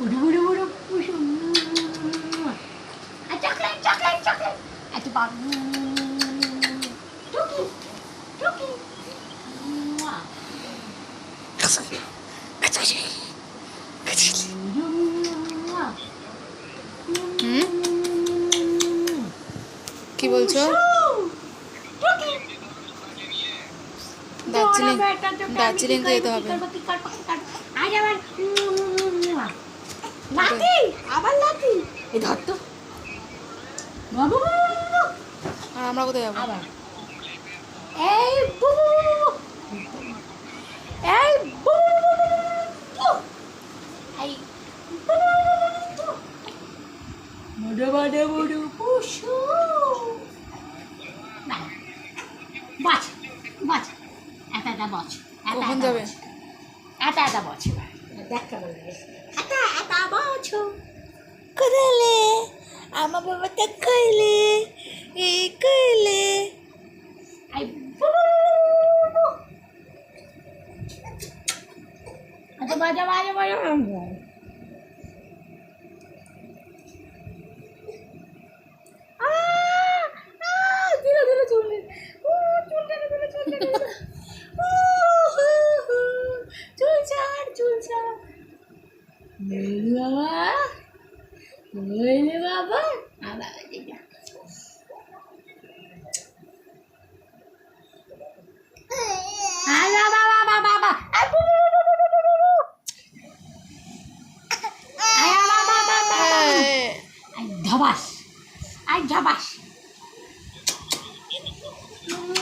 বুড়ো বুড়ো বুড়ো পুষু চকলেট চকলেট চকলেট এত বাবু টুকি টুকি। কি বলছো? দার্জিলিং দার্জিলিং যেতে হবে? আজ আবার এই ধর তো আর আমরা কোথায় যাব আবার এই এই কখন যাবে? এটা এটা বচ দেখ কেমন লাগে এটা এটা বচ কোদালে আমার বাবাটা কইলে এই কইলে। আই আচ্ছা বাজা বাজা বাজা দিলো দিলো চুল ও Ini apa? Apa aja ya? Ay, jabas. Ay, jabas. Mm.